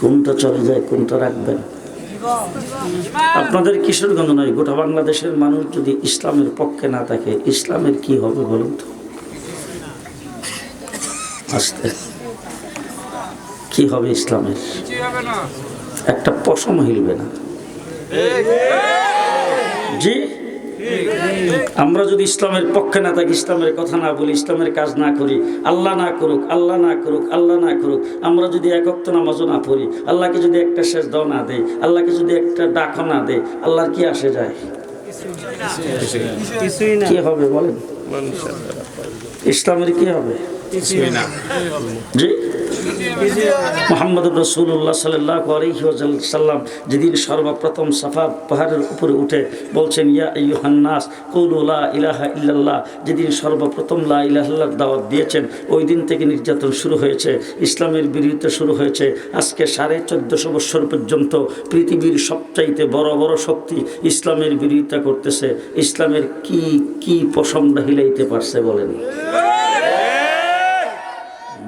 কোনটা চলে যায় কোনটা রাখবেন? আপনাদের কিশোরগঞ্জ নয়, গোটা বাংলাদেশের মানুষ যদি ইসলামের পক্ষে না থাকে, ইসলামের কি হবে বলুন তো? আস্তে। কি হবে ইসলামের? একটা পশম হিলবে না। জি? আমরা যদি ইসলামের পক্ষে না থাকি ইসলামের কথা না বলি ইসলামের কাজ না করি আল্লাহ না করুক আল্লাহ না করুক আল্লাহ না করুক আমরা যদি একক্ত নামাজও না পড়ি আল্লাহকে যদি একটা শেষ দাও না দেয় আল্লাহকে যদি একটা ডাকও না দেয় আল্লাহর কি আসে যায়? না। কি হবে বলেন? ইসলামের কি হবে? মোহাম্মদ যেদিন সর্বপ্রথম সাফা পাহাড়ের উপরে উঠে বলছেন, ইয়া ইউহান্নাস কৌলুল্লাহ ইলাহা ইল্লাল্লাহ। যেদিন সর্বপ্রথম লা ইলাহাল্লাহ দাওয়াত দিয়েছেন, ওই দিন থেকে নির্যাতন শুরু হয়েছে, ইসলামের বিরোধিতা শুরু হয়েছে। আজকে সাড়ে চোদ্দশো বৎসর পর্যন্ত পৃথিবীর সবচাইতে বড় বড় শক্তি ইসলামের বিরোধিতা করতেছে। ইসলামের কি কি পশমটা হিলাইতে পারছে বলেন?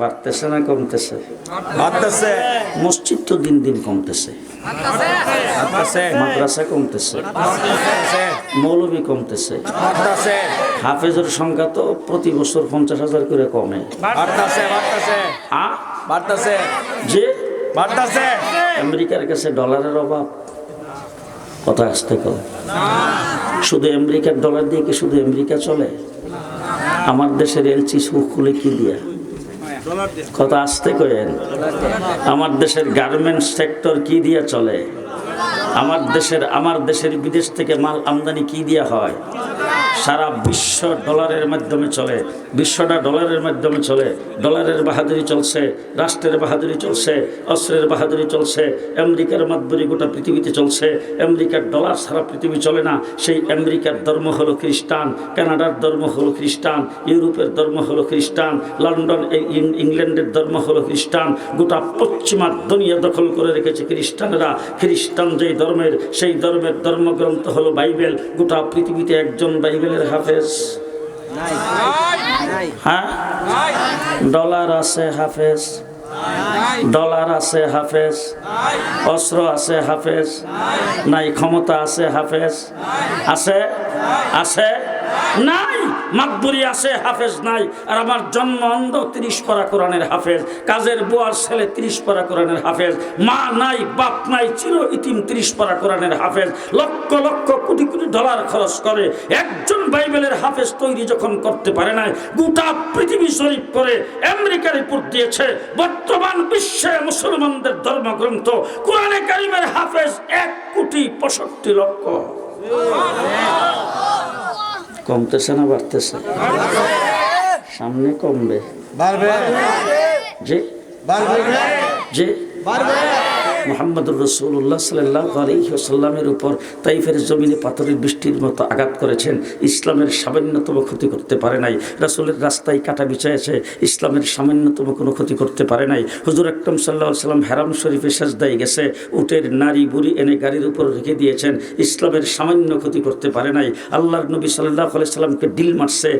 বাড়তেছে না কমতেছে? বাড়তেছে। মসজিদ তো দিন দিন কমতেছে। মাদ্রাসা কমতেছে। মৌলবী কমতেছে। হাফেজের সংখ্যা তো প্রতি বছর পঞ্চাশ হাজার করে কমে। যে? বাড়তেছে। আমেরিকার কাছে ডলারের অভাব। কথা আসতে কম শুধু আমেরিকার ডলার দিয়ে কি শুধু আমেরিকা চলে? আমার দেশের এলচি সুখ খুলে কি দিয়া? কথা আসতে করেন আমার দেশের গার্মেন্টস সেক্টর কি দিয়ে চলে? আমার দেশের আমার দেশের বিদেশ থেকে মাল আমদানি কি দিয়ে হয়? সারা বিশ্ব ডলারের মাধ্যমে চলে, বিশ্বটা ডলারের মাধ্যমে চলে, ডলারের বাহাদুরি চলছে, রাষ্ট্রের বাহাদুরি চলছে, অস্ত্রের বাহাদুরি চলছে, আমেরিকার মাধ্যমে গোটা পৃথিবীতে চলছে, আমেরিকার ডলার সারা পৃথিবী চলে না, সেই আমেরিকার ধর্ম হলো খ্রিস্টান, কানাডার ধর্ম হলো খ্রিস্টান, ইউরোপের ধর্ম হলো খ্রিস্টান, লন্ডন ইংল্যান্ডের ধর্ম হলো খ্রিস্টান, গোটা পশ্চিমা দুনিয়া দখল করে রেখেছে খ্রিস্টানরা, খ্রিস্টান যেই ধর্মের, সেই ধর্মের ধর্মগ্রন্থ হলো বাইবেল, গোটা পৃথিবীতে একজন বাইবেলের হাফেজ। হ্যাঁ? ডলার আছে হাফেজ। ডলার আছে হাফেজ। অস্ত্র আছে হাফেজ। নাই, ক্ষমতা আছে হাফেজ। আছে? আছে? নাই মাকবুরি আছে, হাফেজ নাই। আর আমার জন্ম অন্ধ, তিরিশ পরা কোরআনের হাফেজ। কাজের বোয়ার ছেলে, তিরিশ পারা কোরআনের হাফেজ। মা নাই, বাপ নাই, চির ইতিম, তিরিশ পারা কোরআনের হাফেজ। লক্ষ লক্ষ, কোটি কোটি ডলার খরচ করে একজন বাইবেলের হাফেজ তৈরি যখন করতে পারে নাই, গোটা পৃথিবী শরীফ করে আমেরিকা রিপোর্ট দিয়েছে, বর্তমান বিশ্বে মুসলমানদের ধর্মগ্রন্থ, কোরআনে কারিমের হাফেজ এক কোটি পঁয়ষট্টি লক্ষ। কমতেছে না বাড়তেছে। সামনে কমবে। বাড়বে। জি। বাড়বে। যে মোহাম্মদুর রসুল্লাহ সাল্লাহ আলহিহাসাল্লামের উপর তাইফের জমিনে পাথরের বৃষ্টির মতো আঘাত করেছেন। ইসলামের সামান্যতম ক্ষতি করতে পারে নাই। রাসুলের রাস্তায় কাটা বিছাইছে ইসলামের সামান্যতম কোনো ক্ষতি করতে পারে নাই। হুজুর আকরম সাল্লাহ সাল্লাম হেরাম শরীফে সাজদাই গেছে। উটের নারী বুড়ি এনে গাড়ির উপর রেখে দিয়েছেন। ইসলামের সামান্য ক্ষতি করতে পারে নাই। আল্লাহর নবী সাল্লাহ সাল্লামকে ডিল মারছে।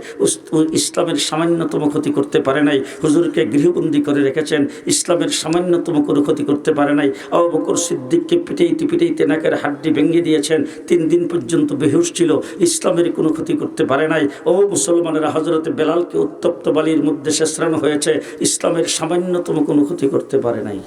ইসলামের সামান্যতম ক্ষতি করতে পারে নাই। হুজুরকে গৃহবন্দী করে রেখেছেন। ইসলামের সামান্যতম কোনো ক্ষতি করতে পারে নাই। আবু বকর সিদ্দিককে পিটাইতে পিটাইতে নাকের হাড্ডি ভেঙে দিয়েছেন। তিন দিন পর্যন্ত বেহুশ ছিল। ইসলামের কোনো ক্ষতি করতে পারে নাই। ও মুসলমানেরা হজরতে বেলালকে উত্তপ্ত বালির মধ্যে শেষরানো হয়েছে। ইসলামের সামান্যতম কোনো ক্ষতি করতে পারে নাই।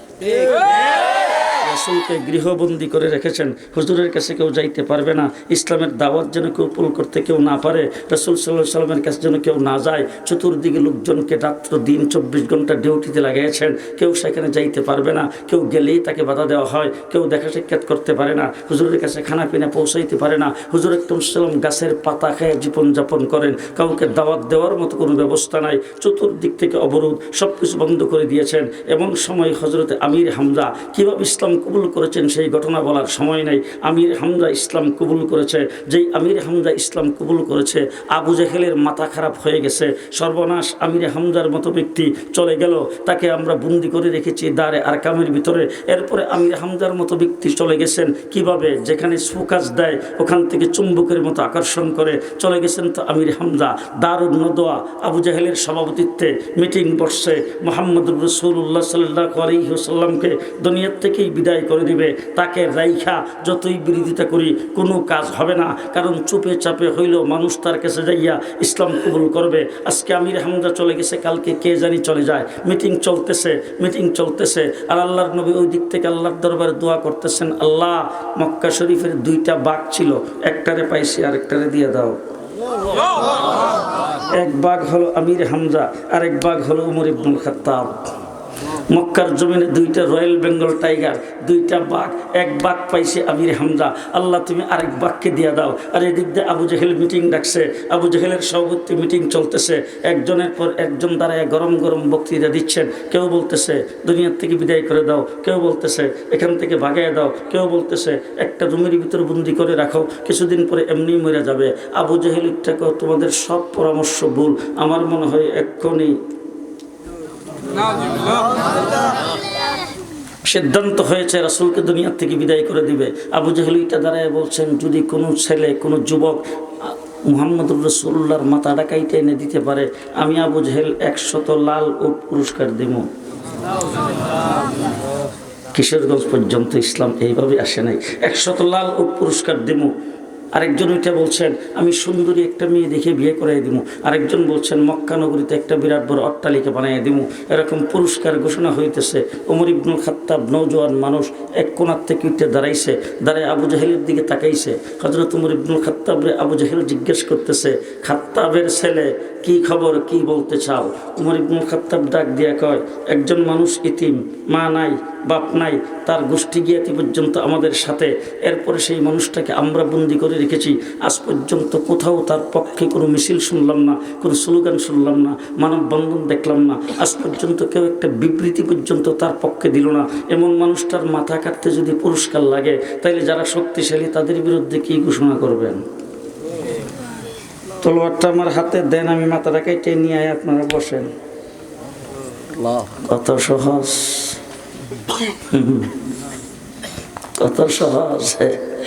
রাসুলকে গৃহবন্দী করে রেখেছেন। হুজুরের কাছে কেউ যাইতে পারবে না। ইসলামের দাওয়াত যেন কেউ পুল করতে কেউ না পারে। রসুল সাল্লাহ সাল্লামের কাছে যেন কেউ না যায়। চতুর্দিকে লোকজনকে রাত্র, দিন চব্বিশ ঘণ্টা ডিউটিতে লাগিয়েছেন কেউ সেখানে যাইতে পারবে না। কেউ গেলেই তাকে বাধা দেওয়া হয়। কেউ দেখা সাক্ষাৎ করতে পারে না। হুজুরের কাছে খানা পিনা পৌঁছাইতে পারে না। হুজুর একদম সাল্লাম গাছের পাতা খেয়ে জীবনযাপন করেন। কাউকে দাওয়াত দেওয়ার মতো কোনো ব্যবস্থা নাই। চতুর্দিক থেকে অবরোধ সব কিছু বন্ধ করে দিয়েছেন। এমন সময় হজরতে আমির হামজা কীভাবে ইসলাম কবুল করেছেন, সেই ঘটনা বলার সময় নেই। আমির হামজা ইসলাম কবুল করেছে। যেই আমির হামজা ইসলাম কবুল করেছে, আবু জেহেলের মাথা খারাপ হয়ে গেছে। সর্বনাশ আমির হামজার মতো ব্যক্তি চলে গেল। তাকে আমরা বন্দি করে রেখেছি দাঁড়ে আর কামের ভিতরে। এরপরে আমির হামজার মতো ব্যক্তি চলে গেছেন কীভাবে? যেখানে সুকাজ দেয়, ওখান থেকে চুম্বকের মতো আকর্ষণ করে চলে গেছেন তো আমির হামজা। দারুণ নদোয়া, আবু জাহেলের সভাপতিত্বে মিটিং বসছে। মোহাম্মদ রসুল্লাহ সাল্লাহ আলহিহসাল্লামকে দুনিয়ার থেকেই বিদায় করে দিবে। তাকে রাইখা যতই বিরোধিতা করি, কোনো কাজ হবে না। কারণ চুপে চাপে হইলেও মানুষ তার কাছে যাইয়া ইসলাম কবুল করবে। আজকে আমির হামজা চলে গেছে, কালকে কে জানি চলে যায়। মিটিং চলতেছে মিটিং চলতেছে। আর আল্লাহর নবী ওই দিক থেকে আল্লাহর দরবারে দোয়া করতেছেন, আল্লাহ, মক্কা শরীফের দুইটা বাঘ ছিল, একটারে পাইছি আরেকটারে দিয়ে দাও। এক বাঘ হলো আমির হামজা আর এক বাঘ হলো উমর ইবনুল খাত্তাব। মক্কার জমিনে দুইটা রয়্যাল বেঙ্গল টাইগার, দুইটা বাঘ, এক বাঘ পাইছে আমির হামজা। আল্লাহ, তুমি আরেক বাঘকে দিয়ে দাও। আর এদিক দিয়ে আবু জাহেল মিটিং ডাকছে। আবু জাহেলের সভাপতি মিটিং চলতেছে। একজনের পর একজন দাঁড়ায় গরম গরম বক্তৃতা দিচ্ছেন। কেউ বলতেছে, দুনিয়ার থেকে বিদায় করে দাও। কেউ বলতেছে, এখান থেকে ভাগায় দাও। কেউ বলতেছে, একটা রুমের ভিতরে বন্দি করে রাখো। কিছুদিন পরে এমনি মরে যাবে। আবু জাহেলিটাকেও তোমাদের সব পরামর্শ ভুল। আমার মনে হয় এক্ষুনি সিদ্ধান্ত হয়েছে, রাসুলকে দুনিয়ার থেকে বিদায় করে দিবে। আবু জাহেল ইটা দাঁড়ায় বলছেন, যদি কোনো ছেলে, কোনো যুবক মুহাম্মদ রসুল্লাহর মাথা ডাকাইতে এনে দিতে পারে, আমি আবু জাহেল একশত লাল ও পুরস্কার দেব কিশোরগঞ্জ পর্যন্ত ইসলাম এইভাবে আসে নাই। একশত লাল ও পুরস্কার দেবো আরেকজন ওইটা বলছেন, আমি সুন্দরী একটা মেয়ে দেখে বিয়ে করাই দিব আরেকজন বলছেন, মক্কা নগরীতে একটা বিরাট বড় অট্টালিকা বানাই দিব এরকম পুরস্কার ঘোষণা হইতেছে। ওমর ইবনুল খাত্তাব নৌজওয়ান মানুষ এক কোনার থেকে উঠে দাঁড়াইছে, দাঁড়ায় আবু জাহেলের দিকে তাকাইছে। হজরত উমর ইবনুল খাত্তাবরে আবু জাহেল জিজ্ঞেস করতেছে, খাত্তাবের ছেলে, কি খবর, কি বলতে চাও? উমর ইবনুল খাত্তাব ডাক দিয়া কয়, একজন মানুষ ইতিম, মা নাই, বাপ নাই, তার গোষ্ঠী জ্ঞাতি পর্যন্ত আমাদের সাথে। এরপরে সেই মানুষটাকে আমরা বন্দি করে রেখেছি। আজ পর্যন্ত কোথাও তার পক্ষে কোনো মিছিল শুনলাম না কোনো স্লোগান শুনলাম না মানববন্ধন দেখলাম না। আজ পর্যন্ত কেউ একটা বিবৃতি পর্যন্ত তার পক্ষে দিল না। এমন মানুষটার মাথা কাটতে যদি পুরস্কার লাগে তাইলে যারা শক্তিশালী তাদের বিরুদ্ধে কী ঘোষণা করবেন? তলোয়ারটা আমার হাতে দেন আমি মাথাটা কেটে নিয়ে আয় আপনারা বসেন। কত সহজ। কত সহজ।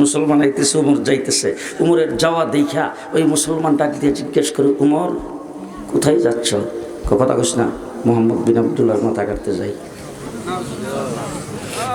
মুসলমান আইতেছে, উমর যাইতেছে। উমরের যাওয়া দেখা ওই মুসলমান ডাক দিয়ে জিজ্ঞেস করে, উমর, কোথায় যাচ্ছ? কথা কইস না, মোহাম্মদ বিন আবদুল্লাহর মাথা কাটতে যাই।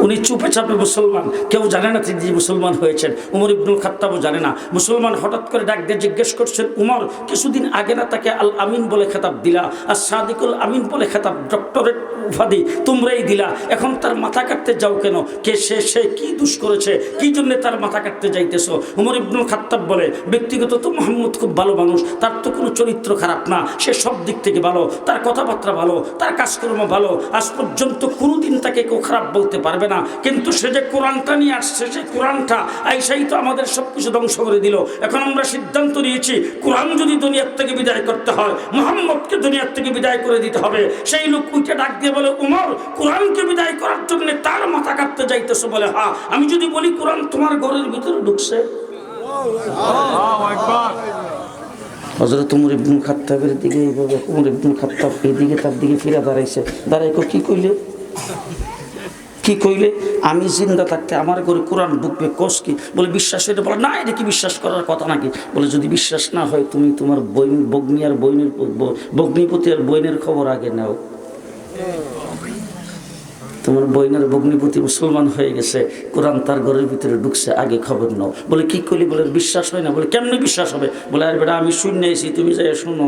উনি চুপে চাপে মুসলমান, কেউ জানে না তিনি মুসলমান হয়েছেন। উমর ইবনুল খাত্তাবও জানে না। মুসলমান হঠাৎ করে ডাক দিয়ে জিজ্ঞেস করছেন, উমর, কিছুদিন আগে না তাকে আল আমিন বলে খেতাব দিলা, আর সাদিকুল আমিন বলে খেতাব, ডক্টরেট উপাধি তোমরাই দিলা। এখন তার মাথা কাটতে যাও কেন? কে সে সে কি দুষ করেছে? কি জন্য তার মাথা কাটতে যাইতেছো? উমর ইবনুল খাত্তাব বলে, ব্যক্তিগত তো মোহাম্মদ খুব ভালো মানুষ, তার তো কোনো চরিত্র খারাপ না, সে সব দিক থেকে ভালো, তার কথাবার্তা ভালো, তার কাজকর্ম ভালো, আজ পর্যন্ত কোনোদিন তাকে কেউ খারাপ বলতে পারবে না। কিন্তু সে যে কোরআনটা নিয়ে আসছে সেই কোরআনটা আইসাই তো আমাদের সব কিছু ধ্বংস করে দিল। এখন আমরা সিদ্ধান্ত নিয়েছি, কোরআন যদি দুনিয়ার থেকে বিদায় করতে হয়, মোহাম্মদকে দুনিয়ার থেকে বিদায় করে দিতে হবে। সেই লোক উঠে ডাক দিয়ে বলে উমর কোরআনকে বিদায় করার জন্য তার মাথা কাটতে যাইতেছে বলে হ্যাঁ আমি যদি বলি কোরআন তোমার ঘরের ভিতরে ঢুকছে। হজরত উমর ইবনুল খাত্তাবের দিকে এইভাবে উমর ইবনুল খাত্তাব এইদিকে তার দিকে ফিরে দাঁড়াইছে। দাঁড়াই কি কইলে? কি কইলে? আমি জিন্দা থাকতে আমার ঘরে কোরআন ঢুকবে কোষ কি? বলে বিশ্বাস হইলে বলে না এটা কি বিশ্বাস করার কথা নাকি? বলে যদি বিশ্বাস না হয় তুমি তোমার বই বগ্নি আর বইনের বগ্নিপতি আর বইনের খবর আগে নাও। তোমার বইনের বগ্নিপতি মুসলমান হয়ে গেছে, কোরআন তার ঘরের ভিতরে ঢুকছে, আগে খবর নাও। বলে, কি করলি বলে, বিশ্বাস হয় না। বলে, কেমনে বিশ্বাস হবে? বলে, আর বেটা, আমি শুনে এসি তুমি যাই শুনো।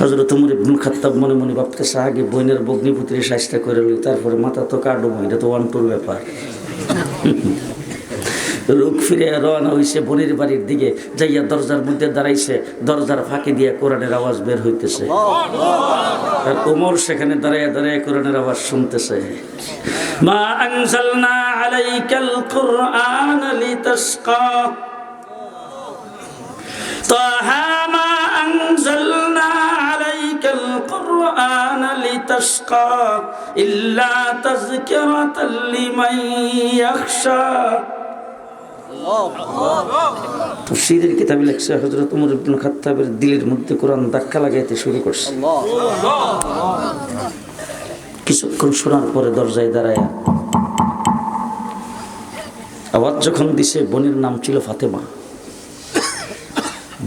হজরত উমর ইবনুল খাত্তাব মনে মনে ভাবতেছে, আগে বইনের বগ্নিপুত্রের সাজটা করে তারপরে মাথা তো কাটবো এটা তো টুর ব্যাপার। রুখ ফিরে রওনা হইছে বোনের বাড়ির দিকে যাইয়া দরজার মধ্যে দাঁড়াইছে দরজার ফাঁকি দিয়ে কোরআনের আওয়াজ বের হইতেছে আর ওমর সেখানে দাঁড়ায় দাঁড়ায় কোরআনের আওয়াজ শুনতেছে মা আনজালনা আলাইকাল কুরআন লিতাশকা طه ما أنزلنا عليك القرآن لتشقى إلا تذكرة لمن يخشى তফসিরের কিতাবে লেখছে হজরত উমর ইবনুল খাত্তাবের দিলের মধ্যে কোরআন ধাক্কা লাগাইতে শুরু করছে। কিছুক্ষণ শোনার পরে দরজায় দাঁড়ায়। আওয়াজ যখন দিছে, বোনের নাম ছিল ফাতেমা।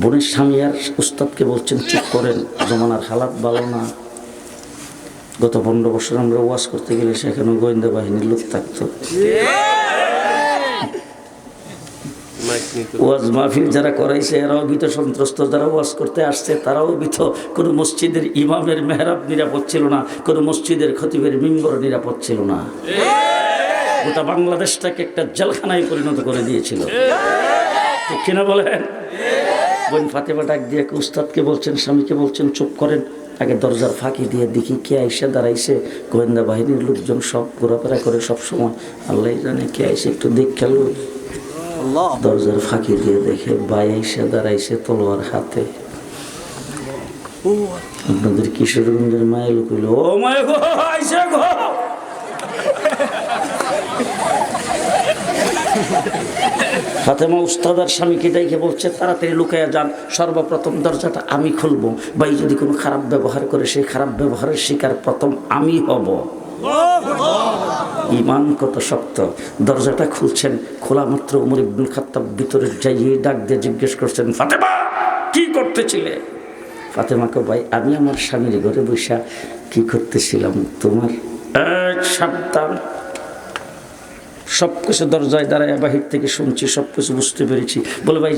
বোনের স্বামী আর উস্তাদকে বলছেন, চুপ করেন, জমানার হালাত ভালো না। গত পনেরো বছর আমরা ওয়াশ করতে গেলে সেখানে গোয়েন্দা বাহিনীর লোক থাকতো। ওয়াজ মাহফিল যারা করাইছে, এরাও ভীত সন্ত্রস্ত, যারা ওয়াজ করতে আসছে, তারাও ভীত। কোনো মসজিদের ইমামের মেহরাব নিরাপদ ছিল না, কোনো মসজিদের খতিবের মিম্বর নিরাপদ ছিল না। গোটা বাংলাদেশটাকে একটা জেলখানায় পরিণত করে দিয়েছিল। কিনা বলেন? বোন ফাতেমা ডাক দিয়ে উস্তাদকে বলছেন, স্বামীকে বলছেন, চুপ করেন, আগে দরজার ফাঁকি দিয়ে দেখি কে আইসে দাঁড়াইছে। গোয়েন্দা বাহিনীর লোকজন সব ঘোরাফেরা করে সব সময় আল্লাহ জানে কে আইসে, একটু দেখ খেলো দরজার ফাঁকি দিয়ে দেখে বাই আইসে দাঁড়াইছে তলোয়ার হাতে। আপনাদের কিশোরগঞ্জের মায়ের লোক হইল ও মায় গো আইসে গো! ফাতেমা উস্তাদার স্বামীকে ডাইকে বলছে তাড়াতাড়ি লুকাইয়া যান সর্বপ্রথম দরজাটা আমি খুলবো। বাই যদি কোনো খারাপ ব্যবহার করে সেই খারাপ ব্যবহারের শিকার প্রথম আমি হব। ইমান কত শক্ত? দরজাটা খুলছেন, খোলা মাত্র উমর ইবনুল খাত্তাব ভিতরে যাইয়ে ডাক দিয়ে জিজ্ঞেস করছেন, ফাতেমা, কি করতেছিলে? ফাতেমাকে, ভাই, আমি আমার স্বামীর ঘরে বসা কি করতেছিলাম? তোমার এক সাবধান। সব কিছু দরজায় দাঁড়ায় বাহির থেকে শুনছি সব কিছু বুঝতে পেরেছি। বলে, ভাই